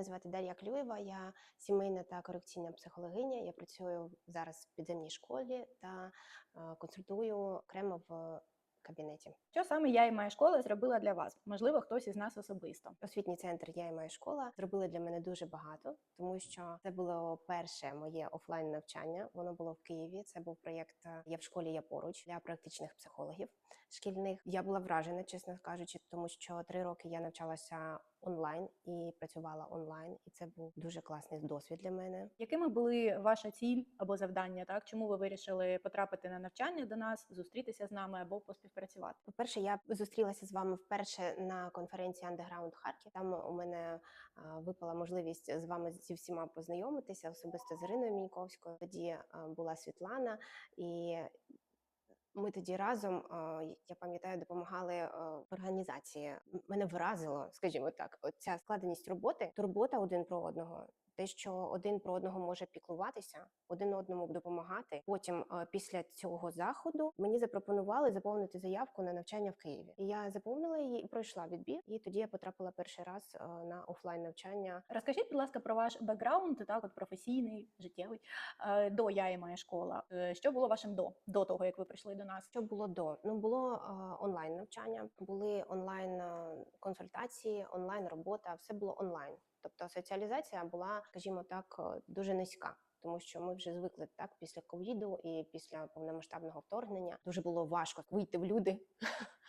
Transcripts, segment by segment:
Мене звати Дар'я Клюєва, я сімейна та корекційна психологиня. Я працюю зараз в підземній школі та е, консультую окремо в кабінеті. Що саме я і моя школа зробила для вас? Можливо, хтось із нас особисто. Освітній центр Я і моя школа зробили для мене дуже багато, тому що це було перше моє офлайн навчання. Воно було в Києві. Це був проєкт е, Я в школі, я поруч для практичних психологів шкільних. Я була вражена, чесно кажучи, тому що три роки я навчалася онлайн і працювала онлайн, і це був дуже класний досвід для мене. Якими були ваша ціль або завдання? Так чому ви вирішили потрапити на навчання до нас, зустрітися з нами або поспівпрацювати? По-перше, я зустрілася з вами вперше на конференції Underground Харків. Там у мене випала можливість з вами зі всіма познайомитися, особисто з Іриною Міньковською. Тоді була Світлана, і ми тоді разом, я пам'ятаю, допомагали в організації. Мене вразило, скажімо так, ця складеність роботи, турбота один про одного. Те, що один про одного може піклуватися, один одному допомагати. Потім, е, після цього заходу, мені запропонували заповнити заявку на навчання в Києві. І я заповнила її і пройшла відбір. І тоді я потрапила перший раз е, на офлайн навчання. Розкажіть, будь ласка, про ваш бекграунд, так от професійний, життєвий е, до я і моя школа. Що було вашим до до того, як ви прийшли до нас? Що було до? Ну було онлайн навчання, були онлайн консультації, онлайн робота, все було онлайн. Тобто соціалізація була, скажімо так, е, дуже низька. Тому що ми вже звикли так після ковіду і після повномасштабного вторгнення дуже було важко вийти в люди.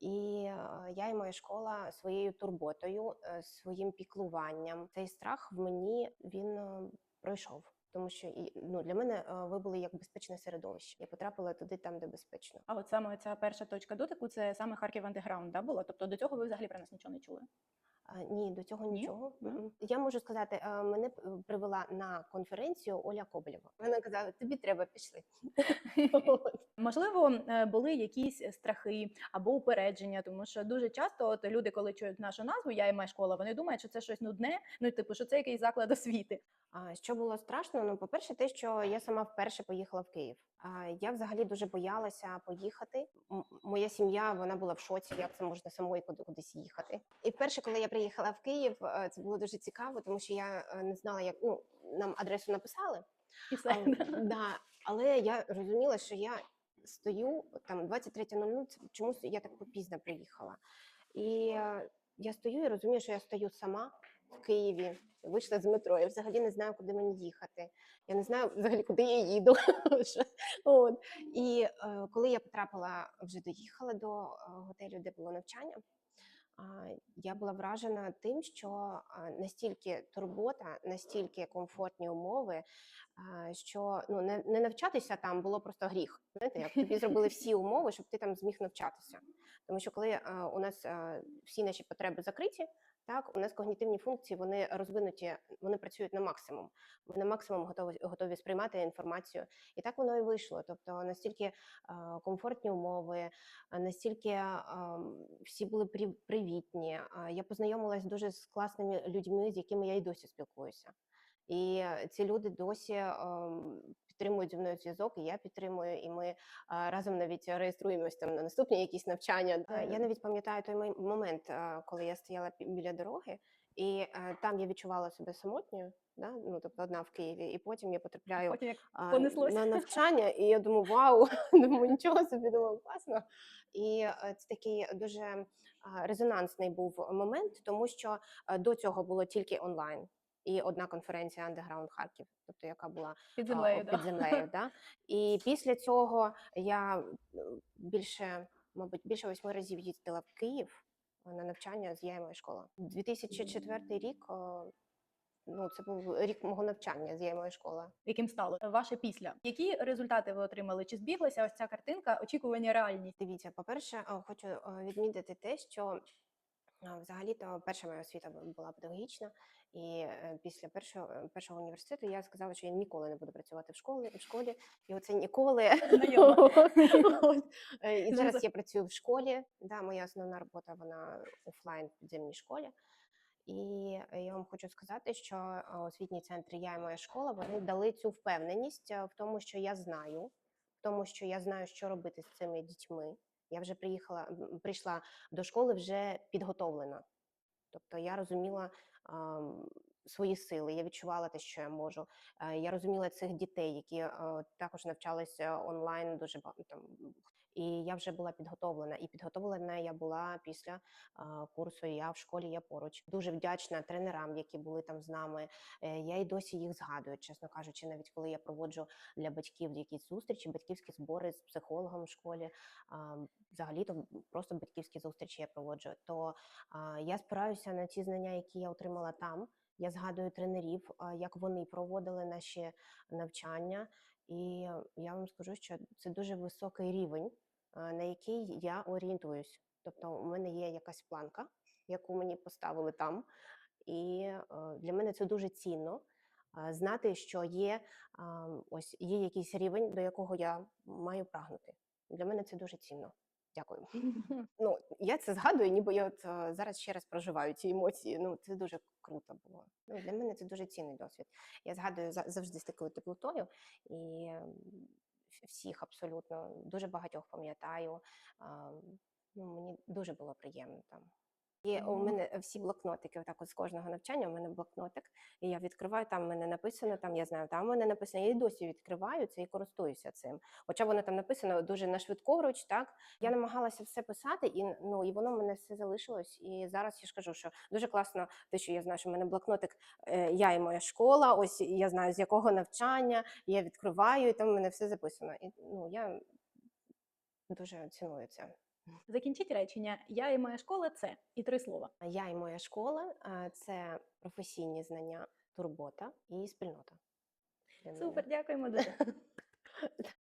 І е, я і моя школа своєю турботою, е, своїм піклуванням, цей страх в мені він пройшов. Тому що і ну для мене ви були як безпечне середовище. Я потрапила туди, там, де безпечно. А от саме ця перша точка дотику це саме Харків Андеграунд, да, було? Тобто до цього ви взагалі про нас нічого не чули. А, Ні, до цього нічого. Ні? Я можу сказати, е, мене привела на конференцію Оля Коболєва. Вона казала, тобі треба пішли. Можливо, е, були якісь страхи або упередження, тому що дуже часто от люди, коли чують нашу назву Я і моя школа, вони думають, що це щось нудне. Ну, типу, що це якийсь заклад освіти. А що було страшно? Ну, по-перше, те, що я сама вперше поїхала в Київ. А я взагалі дуже боялася поїхати. Моя сім'я вона була в шоці, як це можна самої куди- кудись їхати. І вперше, коли я приїхала в Київ, е, це було дуже цікаво, тому що я е, не знала, як ну нам адресу написали. Але, да, але я розуміла, що я стою там 23.00, це чомусь я так попізно приїхала. І е, я стою і розумію, що я стою сама в Києві, вийшла з метро. Я взагалі не знаю, куди мені їхати. Я не знаю взагалі, куди я їду. От. І е, коли я потрапила, вже доїхала до е, готелю, де було навчання. Я була вражена тим, що настільки турбота, настільки комфортні умови, що ну не, не навчатися там було просто гріх. Знаєте, як тобі зробили всі умови, щоб ти там зміг навчатися. Тому що коли а, у нас а, всі наші потреби закриті, так у нас когнітивні функції вони розвинуті, вони працюють на максимум. Ми на максимум готові готові сприймати інформацію, і так воно і вийшло. Тобто настільки е, комфортні умови, настільки е, всі були прив- привітні. А, Я познайомилась дуже з класними людьми, з якими я й досі спілкуюся. І ці люди досі підтримують зі мною зв'язок, і я підтримую, і ми разом навіть реєструємось там на наступні якісь навчання. Е, Я навіть пам'ятаю той момент, коли я стояла біля дороги, і е, там я відчувала себе самотньою, да? ну тобто одна в Києві, і потім я потрапляю Потім а, на навчання, і я думаю, вау, думаю, нічого собі думаю, класно. І е, це такий дуже резонансний був момент, тому що е, до цього було тільки онлайн. І одна конференція Underground Харків, тобто яка була під землею. да. під землею. Да? І після цього я більше, мабуть, більше восьми разів їздила в Київ на навчання з я і моя школа. 2004 рік, ну це був рік мого навчання з я і моя школа. Яким стало ваше після? Які результати ви отримали? Чи збіглася ось ця картинка очікування реальність? Дивіться, по-перше, е, хочу відмітити те, що взагалі-то перша моя освіта була педагогічна, і е, після першого, е, першого університету я сказала, що я ніколи не буду працювати в школі. В школі, і оце ніколи. Е, І зараз я працюю в школі. Да, моя основна робота вона офлайн в підземній школі. І я вам хочу сказати, що е, освітній центр Я і моя школа вони дали цю впевненість в тому, що я знаю, в тому, що я знаю, що робити з цими дітьми. Я вже приїхала, прийшла до школи вже підготовлена. Тобто я розуміла, ам, свої сили. Я відчувала те, що я можу. Е, Я розуміла цих дітей, які е, також навчалися онлайн дуже там. І я вже була підготовлена. І підготовлена я була після курсу. Я в школі я поруч. Дуже вдячна тренерам, які були там з нами. Е, Я й досі їх згадую, чесно кажучи, навіть коли я проводжу для батьків якісь зустрічі, батьківські збори з психологом в школі. Взагалі, то просто батьківські зустрічі я проводжу. То я спираюся на ті знання, які я отримала там. Я згадую тренерів, як вони проводили наші навчання. І я вам скажу, що це дуже високий рівень, на який я орієнтуюсь. Тобто, у мене є якась планка, яку мені поставили там, і е, для мене це дуже цінно. Знати, що є ось є якийсь рівень, до якого я маю прагнути. Для мене це дуже цінно. Дякую. Ну я це згадую, ніби я от е, зараз ще раз проживаю ці емоції. Ну це дуже круто було. Ну для мене це дуже цінний досвід. Я згадую за- завжди з такою теплотою і ем, всіх абсолютно дуже багатьох пам'ятаю. Ну, мені дуже було приємно там. І у мене всі блокнотики, отак от з кожного навчання у мене блокнотик, і я відкриваю, там в мене написано, там я знаю, там в мене написано, я і досі відкриваю це і користуюся цим. Хоча воно там написано дуже на швидковруч, так я намагалася все писати, і ну і воно в мене все залишилось. І зараз я ж кажу, що дуже класно, те, що я знаю, що в мене блокнотик, е, я і моя школа, ось я знаю з якого навчання, я відкриваю, і там в мене все записано. І ну я дуже ціную це. Закінчіть речення Я і моя школа це і три слова. Я і моя школа це професійні знання, турбота і спільнота. Супер, дякуємо дуже.